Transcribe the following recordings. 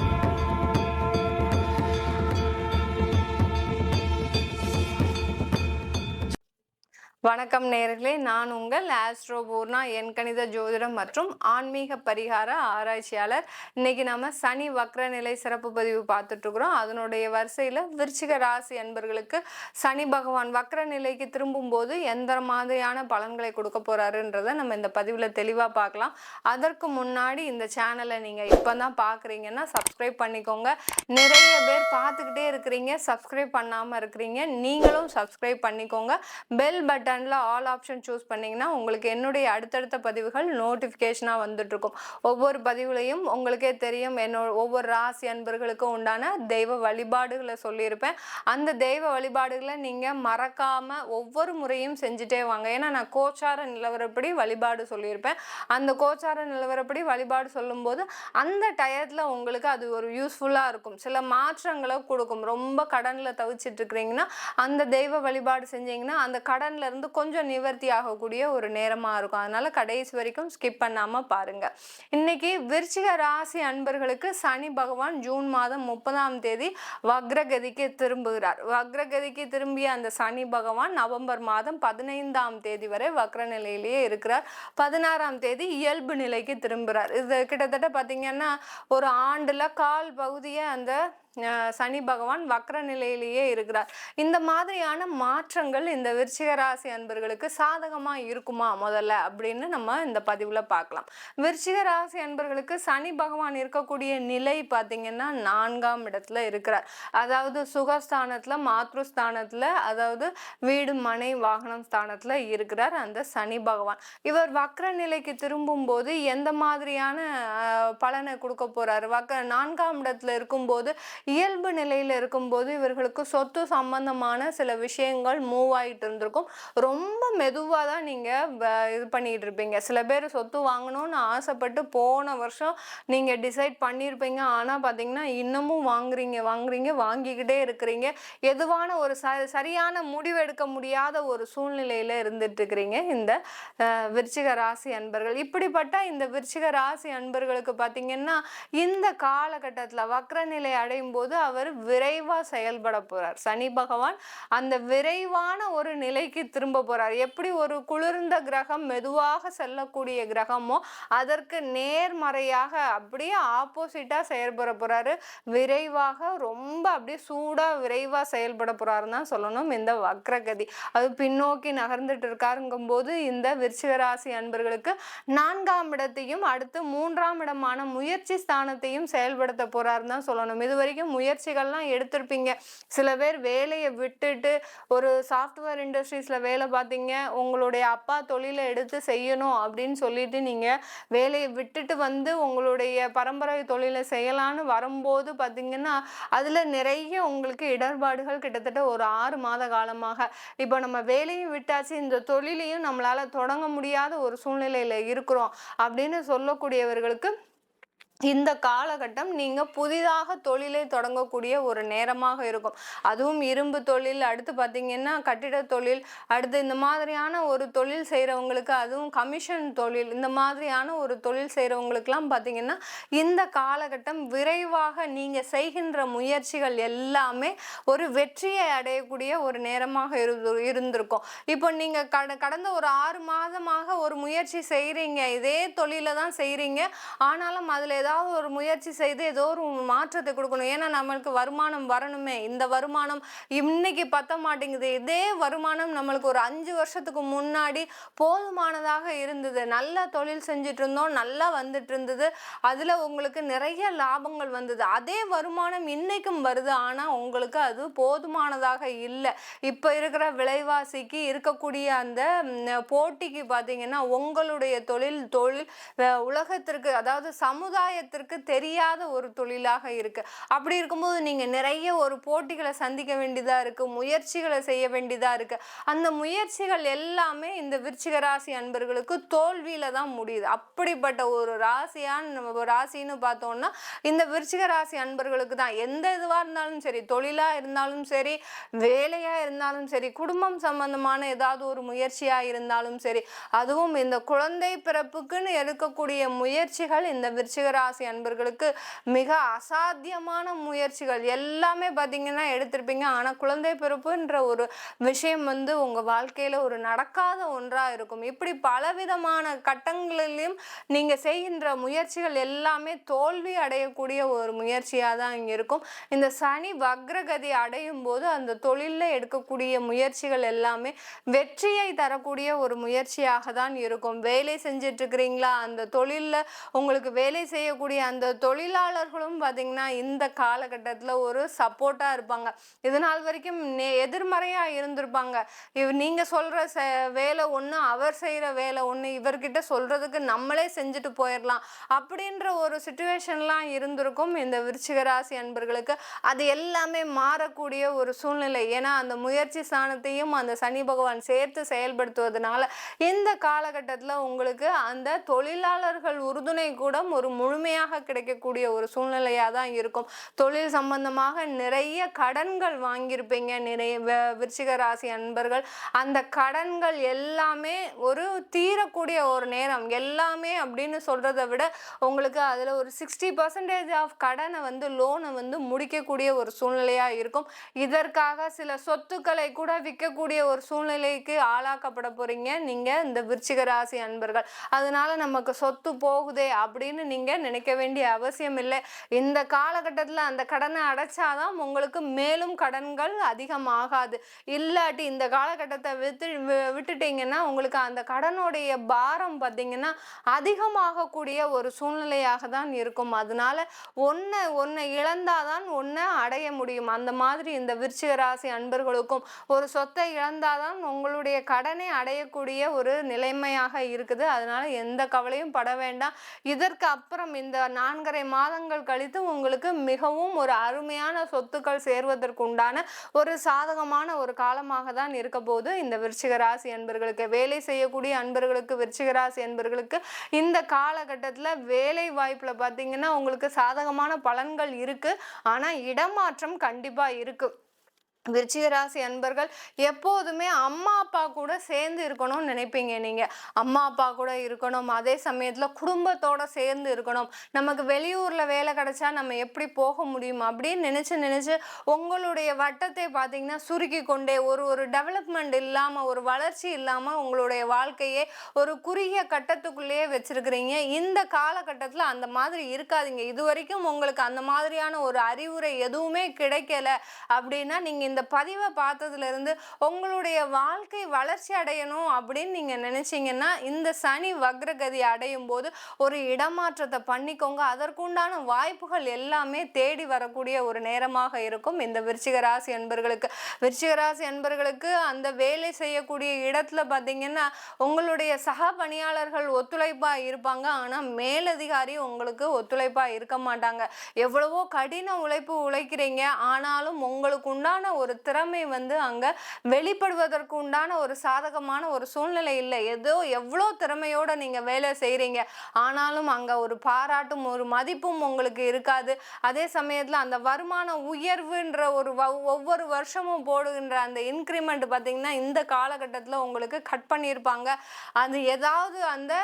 you வணக்கம் நேர்களே. நான் உங்கள் ஆஸ்ட்ரோ பூர்ணா என் கணித ஜோதிடம் மற்றும் ஆன்மீக பரிகார ஆராய்ச்சியாளர். இன்னைக்கு நம்ம சனி வக்ர நிலை சிறப்பு பதிவு பார்த்துட்டு இருக்கிறோம். அதனுடைய வரிசையில் விருச்சிக ராசி என்பர்களுக்கு சனி பகவான் வக்ர நிலைக்கு திரும்பும் போது எந்த மாதிரியான பலன்களை கொடுக்க போகிறாருன்றதை நம்ம இந்த பதிவில் தெளிவாக பார்க்கலாம். அதற்கு முன்னாடி இந்த சேனலை நீங்கள் இப்போ தான் பார்க்குறீங்கன்னா சப்ஸ்கிரைப் பண்ணிக்கோங்க. நிறைய பேர் பார்த்துக்கிட்டே இருக்கிறீங்க. சப்ஸ்கிரைப் பண்ணாமல் இருக்கிறீங்க. நீங்களும் சப்ஸ்கிரைப் பண்ணிக்கோங்க. பெல் பட்டன் பட்டனில் ஆல் ஆப்ஷன் சூஸ் பண்ணிங்கன்னா உங்களுக்கு என்னுடைய அடுத்தடுத்த பதிவுகள் நோட்டிஃபிகேஷனாக வந்துட்ருக்கும் ஒவ்வொரு பதிவுலையும் உங்களுக்கே தெரியும் என்னோட ஒவ்வொரு ராசி அன்பர்களுக்கும் உண்டான தெய்வ வழிபாடுகளை சொல்லியிருப்பேன். அந்த தெய்வ வழிபாடுகளை நீங்கள் மறக்காமல் ஒவ்வொரு முறையும் செஞ்சுட்டே வாங்க. ஏன்னா நான் கோச்சார நிலவரப்படி வழிபாடு சொல்லியிருப்பேன். அந்த கோச்சார நிலவரப்படி வழிபாடு சொல்லும்போது அந்த டயத்தில் உங்களுக்கு அது ஒரு யூஸ்ஃபுல்லாக இருக்கும். சில மாற்றங்களை கொடுக்கும். ரொம்ப கடனில் தவிச்சிட்டு இருக்கிறீங்கன்னா அந்த தெய்வ வழிபாடு செஞ்சீங்கன்னா அந்த கடன்ல இருந்து கொஞ்சம் நிவர்த்தி ஆகக்கூடிய ஒரு நேரமாக இருக்கும். அதனால கடைசி வரைக்கும் ஸ்கிப் பண்ணாமல் பாருங்க. இன்னைக்கு விருச்சிக ராசி அன்பர்களுக்கு சனி பகவான் ஜூன் மாதம் முப்பதாம் தேதி வக்ரகதிக்கு திரும்புகிறார். வக்ரகதிக்கு திரும்பிய அந்த சனி பகவான் நவம்பர் மாதம் பதினைந்தாம் தேதி வரை வக்ர நிலையிலேயே இருக்கிறார். பதினாறாம் தேதி இயல்பு நிலைக்கு திரும்புகிறார் இது கிட்டத்தட்ட பார்த்தீங்கன்னா ஒரு ஆண்டில் கால் பகுதியை அந்த சனி பகவான் வக்ர நிலையிலேயே இருக்கிறார். இந்த மாதிரியான மாற்றங்கள் இந்த விருச்சிக ராசி அன்பர்களுக்கு சாதகமாக இருக்குமா முதல்ல அப்படின்னு நம்ம இந்த பதிவில் பார்க்கலாம். விருச்சிக ராசி அன்பர்களுக்கு சனி பகவான் இருக்கக்கூடிய நிலை பார்த்தீங்கன்னா நான்காம் இடத்துல இருக்கிறார். அதாவது சுகஸ்தானத்தில் மாத்ருஸ்தானத்தில் அதாவது வீடு மனை வாகனம் ஸ்தானத்தில் இருக்கிறார் அந்த சனி பகவான். இவர் வக்ர நிலைக்கு திரும்பும் போது எந்த மாதிரியான பலனை கொடுக்க போகிறார் வக்க நான்காம் இடத்துல இருக்கும்போது இயல்பு நிலையில் இருக்கும்போது இவர்களுக்கு சொத்து சம்பந்தமான சில விஷயங்கள் மூவ் ஆகிட்டு இருந்திருக்கும். ரொம்ப மெதுவாக தான் நீங்கள் இது பண்ணிகிட்டு இருப்பீங்க. சில பேர் சொத்து வாங்கணும்னு ஆசைப்பட்டு போன வருஷம் நீங்கள் டிசைட் பண்ணியிருப்பீங்க ஆனால் பார்த்தீங்கன்னா இன்னமும் வாங்குறீங்க வாங்குறீங்க வாங்கிக்கிட்டே இருக்கிறீங்க. எதுவான ஒரு ச சரியான முடிவு எடுக்க முடியாத ஒரு சூழ்நிலையில் இருந்துட்டு இருக்கிறீங்க. இந்த விருச்சிக ராசி அன்பர்கள். இப்படிப்பட்ட இந்த விருச்சிக ராசி அன்பர்களுக்கு பார்த்தீங்கன்னா இந்த காலகட்டத்தில் வக்ரநிலை அடையும் அடையும் போது அவர் விரைவாக செயல்பட போகிறார் சனி பகவான் அந்த விரைவான ஒரு நிலைக்கு திரும்ப போகிறார் எப்படி ஒரு குளிர்ந்த கிரகம் மெதுவாக செல்லக்கூடிய கிரகமோ அதற்கு நேர்மறையாக அப்படியே ஆப்போசிட்டாக செயல்பட போகிறாரு விரைவாக ரொம்ப அப்படியே சூடாக விரைவாக செயல்பட போகிறாருன்னு தான் சொல்லணும். இந்த வக்ரகதி. அது பின்னோக்கி நகர்ந்துட்டு இருக்காருங்கும் போது இந்த விருச்சிகராசி அன்பர்களுக்கு நான்காம் இடத்தையும் அடுத்து மூன்றாம் இடமான முயற்சி ஸ்தானத்தையும் செயல்படுத்த போகிறாருன்னு தான் சொல்லணும். இது வரைக்கும் முயற்சிகள்லாம் எடுத்திருப்பீங்க. சில பேர் வேலையை விட்டுட்டு ஒரு சாஃப்ட்வேர் இண்டஸ்ட்ரீஸில் வேலை பார்த்தீங்க உங்களுடைய அப்பா தொழிலை எடுத்து செய்யணும் அப்படின்னு சொல்லிட்டு நீங்கள் வேலையை விட்டுட்டு வந்து உங்களுடைய பரம்பரை தொழிலை செய்யலான்னு வரும்போது பார்த்தீங்கன்னா அதில் நிறைய உங்களுக்கு இடர்பாடுகள் கிட்டத்தட்ட ஒரு ஆறு மாத காலமாக. இப்போ நம்ம வேலையும் விட்டாச்சு இந்த தொழிலையும் நம்மளால் தொடங்க முடியாத ஒரு சூழ்நிலையில் இருக்கிறோம் அப்படின்னு சொல்லக்கூடியவர்களுக்கு இந்த காலகட்டம் நீங்கள் புதிதாக தொழிலை தொடங்கக்கூடிய ஒரு நேரமாக இருக்கும். அதுவும் இரும்பு தொழில் அடுத்து பார்த்தீங்கன்னா கட்டிட தொழில் அடுத்து இந்த மாதிரியான ஒரு தொழில் செய்கிறவங்களுக்கு அதுவும் கமிஷன் தொழில் இந்த மாதிரியான ஒரு தொழில் செய்கிறவங்களுக்குலாம் பார்த்தீங்கன்னா இந்த காலகட்டம் விரைவாக நீங்கள் செய்கின்ற முயற்சிகள் எல்லாமே ஒரு வெற்றியை அடையக்கூடிய ஒரு நேரமாக இருந்து இருந்திருக்கும். இப்போ நீங்கள் கட கடந்த ஒரு ஆறு மாதமாக ஒரு முயற்சி செய்கிறீங்க இதே தொழிலை தான் செய்கிறீங்க ஆனாலும் அதில் ஏதாவது ஒரு முயற்சி செய்து ஏதோ ஒரு மாற்றத்தை கொடுக்கணும். ஏன்னா நம்மளுக்கு வருமானம் வரணுமே. இந்த வருமானம் இன்னைக்கு பத்த மாட்டேங்குது. இதே வருமானம் நம்மளுக்கு ஒரு அஞ்சு வருஷத்துக்கு முன்னாடி போதுமானதாக இருந்தது. நல்லா தொழில் செஞ்சுட்டு இருந்தோம் நல்லா வந்துட்டு இருந்தது அதில் உங்களுக்கு நிறைய லாபங்கள் வந்தது. அதே வருமானம் இன்னைக்கும் வருது. ஆனால் உங்களுக்கு அது போதுமானதாக இல்லை. இப்போ இருக்கிற விலைவாசிக்கு இருக்கக்கூடிய அந்த போட்டிக்கு பார்த்தீங்கன்னா உங்களுடைய தொழில் தொழில் உலகத்திற்கு அதாவது சமுதாய சமுதாயத்திற்கு தெரியாத ஒரு தொழிலாக இருக்கு. அப்படி இருக்கும்போது நீங்க நிறைய ஒரு போட்டிகளை சந்திக்க வேண்டியதா இருக்கு முயற்சிகளை செய்ய வேண்டியதா இருக்கு. அந்த முயற்சிகள் எல்லாமே இந்த விருச்சிக ராசி அன்பர்களுக்கு தோல்வியில தான் முடியுது. அப்படிப்பட்ட ஒரு ராசியான ராசின்னு பார்த்தோம்னா இந்த விருச்சிக ராசி அன்பர்களுக்கு தான். எந்த இதுவா இருந்தாலும் சரி தொழிலா இருந்தாலும் சரி வேலையா இருந்தாலும் சரி குடும்பம் சம்பந்தமான ஏதாவது ஒரு முயற்சியா இருந்தாலும் சரி அதுவும் இந்த குழந்தை பிறப்புக்குன்னு எடுக்கக்கூடிய முயற்சிகள் இந்த விருச்சிக ராசி ராசி அன்பர்களுக்கு மிக அசாத்தியமான முயற்சிகள். எல்லாமே பார்த்தீங்கன்னா எடுத்திருப்பீங்க. ஆனால் குழந்தை பிறப்புன்ற ஒரு விஷயம் வந்து உங்கள் வாழ்க்கையில் ஒரு நடக்காத ஒன்றாக இருக்கும். இப்படி பலவிதமான கட்டங்களிலும் நீங்கள் செய்கின்ற முயற்சிகள் எல்லாமே தோல்வி அடையக்கூடிய ஒரு முயற்சியாக தான் இங்கே இருக்கும். இந்த சனி வக்ரகதி அடையும் போது அந்த தொழிலில் எடுக்கக்கூடிய முயற்சிகள் எல்லாமே வெற்றியை தரக்கூடிய ஒரு முயற்சியாக தான் இருக்கும். வேலை செஞ்சிட்ருக்கிறீங்களா? அந்த தொழிலில் உங்களுக்கு வேலை செய்யக்கூடிய அந்த தொழிலாளர்களும் பார்த்தீங்கன்னா இந்த காலகட்டத்தில் ஒரு சப்போர்ட்டாக இருப்பாங்க. இது நாள் வரைக்கும் நே எதிர்மறையாக இருந்திருப்பாங்க. இவ் நீங்கள் சொல்கிற ச வேலை ஒன்று அவர் செய்கிற வேலை ஒன்று இவர்கிட்ட சொல்கிறதுக்கு நம்மளே செஞ்சுட்டு போயிடலாம் அப்படின்ற ஒரு சுச்சுவேஷன்லாம் இருந்திருக்கும் இந்த விருச்சிகராசி அன்பர்களுக்கு. அது எல்லாமே மாறக்கூடிய ஒரு சூழ்நிலை. ஏன்னா அந்த முயற்சி ஸ்தானத்தையும் அந்த சனி பகவான் சேர்த்து செயல்படுத்துவதனால இந்த காலகட்டத்தில் உங்களுக்கு அந்த தொழிலாளர்கள் உறுதுணை கூட ஒரு முழுமையாக கிடைக்கக்கூடிய ஒரு சூழ்நிலையாக தான் இருக்கும். தொழில் சம்பந்தமாக நிறைய கடன்கள் வாங்கியிருப்பீங்க. நிறைய விருச்சிக ராசி அன்பர்கள் அந்த கடன்கள் எல்லாமே ஒரு தீரக்கூடிய ஒரு நேரம். எல்லாமே அப்படின்னு சொல்கிறத விட உங்களுக்கு அதில் ஒரு சிக்ஸ்டி பர்சன்டேஜ் ஆஃப் கடனை வந்து லோனை வந்து முடிக்கக்கூடிய ஒரு சூழ்நிலையாக இருக்கும். இதற்காக சில சொத்துக்களை கூட விற்கக்கூடிய ஒரு சூழ்நிலைக்கு ஆளாக்கப்பட போகிறீங்க நீங்கள் இந்த விருச்சிக ராசி அன்பர்கள். அதனால நமக்கு சொத்து போகுதே அப்படின்னு நீங்கள் நினைக்க வேண்டிய அவசியம் இல்லை. இந்த காலகட்டத்தில் அந்த கடனை அடைச்சாதான் உங்களுக்கு மேலும் கடன்கள் அதிகமாகாது. இல்லாட்டி இந்த காலகட்டத்தை வித்து வி- விட்டுட்டீங்கன்னா உங்களுக்கு அந்த கடனுடைய பாரம் பார்த்தீங்கன்னா அதிகமாகக்கூடிய ஒரு சூழ்நிலையாக தான் இருக்கும். அதனால ஒன்று ஒன்று இழந்தாதான் ஒன்றை அடைய முடியும். அந்த மாதிரி இந்த விருச்சிக ராசி அன்பர்களுக்கும் ஒரு சொத்தை இழந்தாதான் உங்களுடைய கடனை அடையக்கூடிய ஒரு நிலைமையாக இருக்குது. அதனால எந்த கவலையும் பட வேண்டாம். இதற்கு அப்புறம் இந்த நான்கரை மாதங்கள் கழித்து உங்களுக்கு மிகவும் ஒரு அருமையான சொத்துக்கள் சேர்வதற்குண்டான ஒரு சாதகமான ஒரு காலமாக தான் இருக்க போது இந்த விருச்சிக ராசி அன்பர்களுக்கு வேலை செய்யக்கூடிய அன்பர்களுக்கு விருச்சிக ராசி அன்பர்களுக்கு இந்த காலகட்டத்தில் வேலை வாய்ப்பில் பார்த்தீங்கன்னா உங்களுக்கு சாதகமான பலன்கள் இருக்குது ஆனால் இடமாற்றம் கண்டிப்பாக இருக்குது விருச்சிக ராசி அன்பர்கள் எப்போதுமே அம்மா அப்பா கூட சேர்ந்து இருக்கணும்னு நினைப்பீங்க நீங்கள் அம்மா அப்பா கூட இருக்கணும். அதே சமயத்தில் குடும்பத்தோட சேர்ந்து இருக்கணும். நமக்கு வெளியூரில் வேலை கிடைச்சா நம்ம எப்படி போக முடியும் அப்படின்னு நினச்சி நினச்சி உங்களுடைய வட்டத்தை பார்த்தீங்கன்னா சுருக்கி கொண்டே ஒரு ஒரு டெவலப்மெண்ட் இல்லாமல் ஒரு வளர்ச்சி இல்லாமல் உங்களுடைய வாழ்க்கையே ஒரு குறுகிய கட்டத்துக்குள்ளேயே வச்சுருக்கிறீங்க. இந்த காலகட்டத்தில் அந்த மாதிரி இருக்காதீங்க. இது வரைக்கும் உங்களுக்கு அந்த மாதிரியான ஒரு அறிவுரை எதுவுமே கிடைக்கல அப்படின்னா நீங்கள் இந்த இந்த பதிவை பார்த்ததுலேருந்து உங்களுடைய வாழ்க்கை வளர்ச்சி அடையணும் அப்படின்னு நீங்கள் நினச்சிங்கன்னா இந்த சனி வக்ரகதி அடையும் போது ஒரு இடமாற்றத்தை பண்ணிக்கோங்க. அதற்குண்டான வாய்ப்புகள் எல்லாமே தேடி வரக்கூடிய ஒரு நேரமாக இருக்கும். இந்த விருச்சிகராசி என்பர்களுக்கு அன்பர்களுக்கு என்பர்களுக்கு அன்பர்களுக்கு அந்த வேலை செய்யக்கூடிய இடத்துல பார்த்தீங்கன்னா உங்களுடைய சக பணியாளர்கள் ஒத்துழைப்பாக இருப்பாங்க. ஆனால் மேலதிகாரி உங்களுக்கு ஒத்துழைப்பாக இருக்க மாட்டாங்க. எவ்வளவோ கடின உழைப்பு உழைக்கிறீங்க. ஆனாலும் உங்களுக்கு உண்டான ஒரு திறமை வந்து அங்கே வெளிப்படுவதற்கு உண்டான ஒரு சாதகமான ஒரு சூழ்நிலை இல்லை. ஏதோ எவ்வளோ திறமையோட நீங்கள் வேலை செய்கிறீங்க ஆனாலும் அங்கே ஒரு பாராட்டும் ஒரு மதிப்பும் உங்களுக்கு இருக்காது. அதே சமயத்தில் அந்த வருமான உயர்வுன்ற ஒரு வ- ஒவ்வொரு வருஷமும் போடுகின்ற அந்த இன்க்ரிமெண்ட் பார்த்தீங்கன்னா இந்த காலகட்டத்தில் உங்களுக்கு கட் பண்ணியிருப்பாங்க அது ஏதாவது அந்த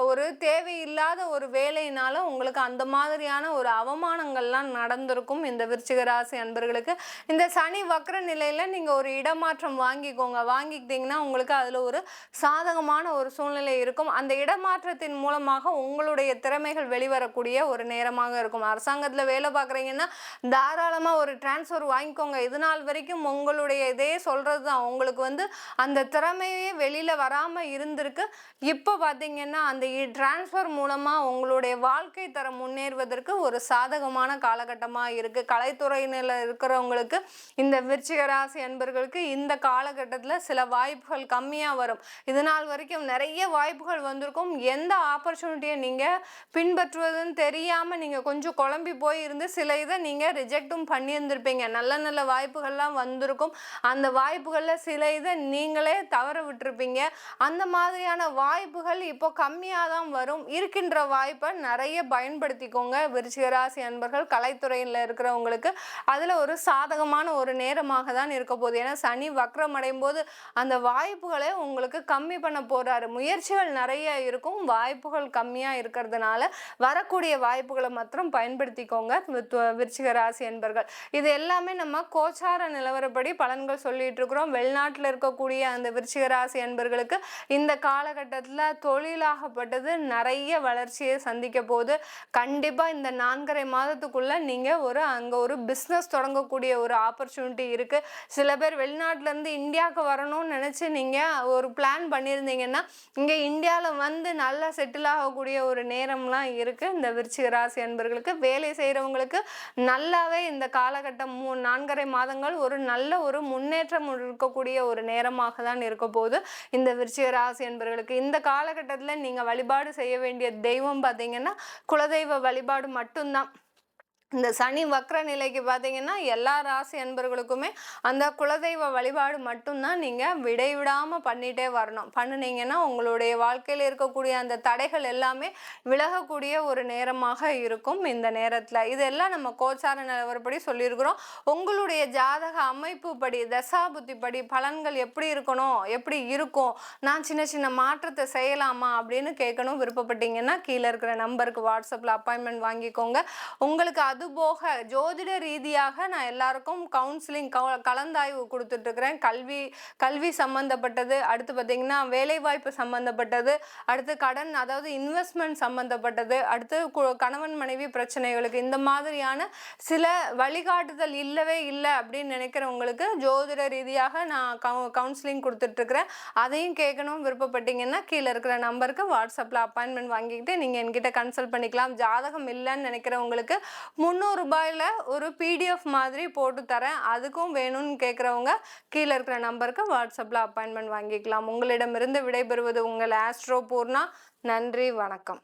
ஒரு தேவையில்லாத ஒரு வேலையினால உங்களுக்கு அந்த மாதிரியான ஒரு அவமானங்கள்லாம் நடந்திருக்கும் இந்த விருச்சிக ராசி அன்பர்களுக்கு. இந்த சனி வக்ர நிலையில் நீங்கள் ஒரு இடமாற்றம் வாங்கிக்கோங்க. வாங்கிக்கிட்டிங்கன்னா உங்களுக்கு அதில் ஒரு சாதகமான ஒரு சூழ்நிலை இருக்கும். அந்த இடமாற்றத்தின் மூலமாக உங்களுடைய திறமைகள் வெளிவரக்கூடிய ஒரு நேரமாக இருக்கும். அரசாங்கத்தில் வேலை பார்க்குறீங்கன்னா தாராளமாக ஒரு டிரான்ஸ்ஃபர் வாங்கிக்கோங்க. இது நாள் வரைக்கும் உங்களுடைய இதே சொல்கிறது தான் உங்களுக்கு வந்து அந்த திறமையே வெளியில் வராமல் இருந்திருக்கு. இப்போ பார்த்தீங்கன்னா அந்த டிரான்ஸ்ஃபர் மூலமாக உங்களுடைய வாழ்க்கை தரம் முன்னேறுவதற்கு ஒரு சாதகமான காலகட்டமாக இருக்குது கலைத்துறையினில் இருக்கிறவங்களுக்கு இந்த விருச்சிக ராசி அன்பர்களுக்கு இந்த காலகட்டத்தில் சில வாய்ப்புகள் கம்மியாக வரும். இது நாள் வரைக்கும் நிறைய வாய்ப்புகள் வந்திருக்கும். எந்த ஆப்பர்ச்சுனிட்டியை நீங்கள் பின்பற்றுவதுன்னு தெரியாமல் நீங்கள் கொஞ்சம் குழம்பி போயிருந்து சில இதை நீங்கள் ரிஜெக்டும் பண்ணியிருந்திருப்பீங்க. நல்ல நல்ல வாய்ப்புகள்லாம் வந்திருக்கும். அந்த வாய்ப்புகளில் சில இதை நீங்களே தவற விட்டுருப்பீங்க. அந்த மாதிரியான வாய்ப்புகள் இப்போ கம்மியாக தான் வரும். இருக்கின்ற வாய்ப்பை நிறைய பயன்படுத்திக்கோங்க. விருச்சிக ராசி அன்பர்கள் கலைத்துறையில் இருக்கிறவங்களுக்கு. அதில் ஒரு சாதகமான ஒரு நேரம் நேரமாக தான் இருக்க போகுது. ஏன்னா சனி வக்ரம் அடையும் போது அந்த வாய்ப்புகளை உங்களுக்கு கம்மி பண்ண போறாரு. முயற்சிகள் நிறைய இருக்கும். வாய்ப்புகள் கம்மியாக இருக்கிறதுனால வரக்கூடிய வாய்ப்புகளை மாத்திரம் பயன்படுத்திக்கோங்க. விருச்சிக ராசி என்பர்கள். இது எல்லாமே நம்ம கோச்சார நிலவரப்படி பலன்கள் சொல்லிட்டு இருக்கிறோம். வெளிநாட்டில் இருக்கக்கூடிய அந்த விருச்சிக ராசி என்பர்களுக்கு இந்த காலகட்டத்தில் தொழிலாகப்பட்டது நிறைய வளர்ச்சியை சந்திக்க போது கண்டிப்பாக இந்த நான்கரை மாதத்துக்குள்ள நீங்கள் ஒரு அங்கே ஒரு பிஸ்னஸ் தொடங்கக்கூடிய ஒரு ஆப்பர்ச்சுனிட்டி இருக்குது சில பேர் வெளிநாட்டிலேருந்து இந்தியாவுக்கு வரணும்னு நினச்சி நீங்கள் ஒரு பிளான் பண்ணியிருந்தீங்கன்னா இங்கே இந்தியாவில் வந்து நல்லா செட்டில் ஆகக்கூடிய ஒரு நேரம்லாம் இருக்குது இந்த விருச்சிக ராசி அன்பர்களுக்கு வேலை செய்கிறவங்களுக்கு நல்லாவே இந்த காலகட்டம் மூ நான்கரை மாதங்கள் ஒரு நல்ல ஒரு முன்னேற்றம் இருக்கக்கூடிய ஒரு நேரமாக தான் இருக்க போது இந்த விருச்சிக ராசி என்பவர்களுக்கு இந்த காலகட்டத்தில் நீங்கள் வழிபாடு செய்ய வேண்டிய தெய்வம் பார்த்தீங்கன்னா குலதெய்வ வழிபாடு மட்டும்தான். இந்த சனி வக்ர நிலைக்கு பார்த்தீங்கன்னா எல்லா ராசி அன்பர்களுக்குமே அந்த குலதெய்வ வழிபாடு மட்டும்தான் நீங்கள் விடைவிடாமல் பண்ணிகிட்டே வரணும். பண்ணினீங்கன்னா உங்களுடைய வாழ்க்கையில் இருக்கக்கூடிய அந்த தடைகள் எல்லாமே விலகக்கூடிய ஒரு நேரமாக இருக்கும் இந்த நேரத்தில். இதெல்லாம் நம்ம கோச்சார நிலவரப்படி சொல்லியிருக்கிறோம். உங்களுடைய ஜாதக அமைப்பு படி தசாபுத்தி படி பலன்கள் எப்படி இருக்கணும் எப்படி இருக்கும் நான் சின்ன சின்ன மாற்றத்தை செய்யலாமா அப்படின்னு கேட்கணும். விருப்பப்பட்டீங்கன்னா கீழே இருக்கிற நம்பருக்கு வாட்ஸ்அப்பில் அப்பாயின்மெண்ட் வாங்கிக்கோங்க. உங்களுக்கு அது அதுபோக ஜோதிட ரீதியாக நான் எல்லாருக்கும் கவுன்சிலிங் கலந்தாய்வு கொடுத்துட்ருக்குறேன். கல்வி கல்வி சம்மந்தப்பட்டது அடுத்து பார்த்திங்கன்னா வேலைவாய்ப்பு சம்மந்தப்பட்டது அடுத்து கடன் அதாவது இன்வெஸ்ட்மெண்ட் சம்மந்தப்பட்டது அடுத்து கணவன் மனைவி பிரச்சனைகளுக்கு இந்த மாதிரியான சில வழிகாட்டுதல் இல்லவே இல்லை அப்படின்னு நினைக்கிறவங்களுக்கு ஜோதிட ரீதியாக நான் கவு கவுன்சிலிங் கொடுத்துட்ருக்குறேன். அதையும் கேட்கணும் விருப்பப்பட்டீங்கன்னா கீழே இருக்கிற நம்பருக்கு வாட்ஸ்அப்பில் அப்பாயின்மெண்ட் வாங்கிக்கிட்டு நீங்கள் என்கிட்ட கன்சல்ட் பண்ணிக்கலாம். ஜாதகம் இல்லைன்னு நினைக்கிறவங்களுக்கு முந்நூறுபாயில் ஒரு பிடிஎஃப் மாதிரி போட்டு தரேன். அதுக்கும் வேணும்னு கேட்குறவங்க கீழே இருக்கிற நம்பருக்கு வாட்ஸ்அப்பில் அப்பாயின்மெண்ட் வாங்கிக்கலாம். உங்களிடமிருந்து விடைபெறுவது உங்கள் ஆஸ்ட்ரோ பூர்ணா நன்றி வணக்கம்.